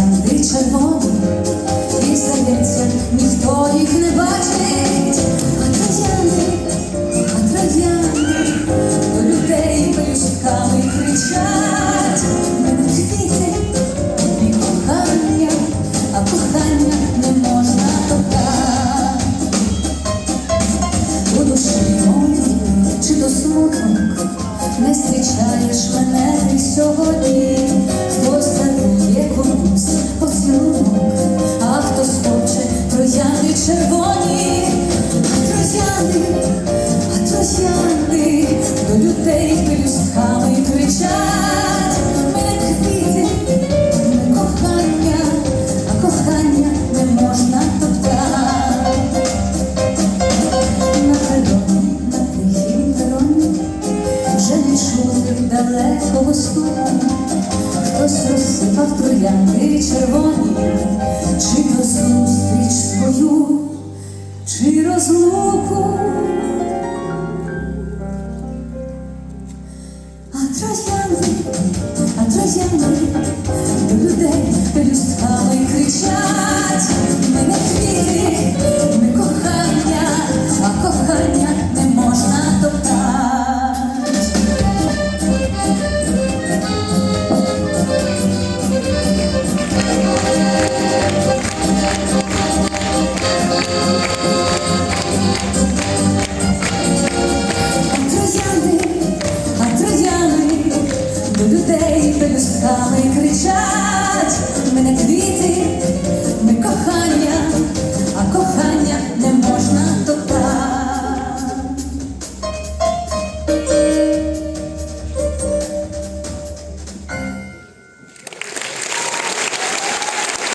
троянди червоні, і здається, ніхто їх не бачить, а троянди, а троянди до людей пелюстками кричать, мене квіти і кохання, а кохання не можна топтати. У душі моїй, чи то смуток, не зустрічаєш мене червоні, а троянди, а троянди до людей пелюстками кричать, мене квіти, кохання, а кохання не можна топтати. На пероні, на тихім пероні, вже не чути далекого стуку, хтось розсипав троянди червоні, розлуку. А троянди, а троянди до людей пелюстками кричать. до людей, де не кричать.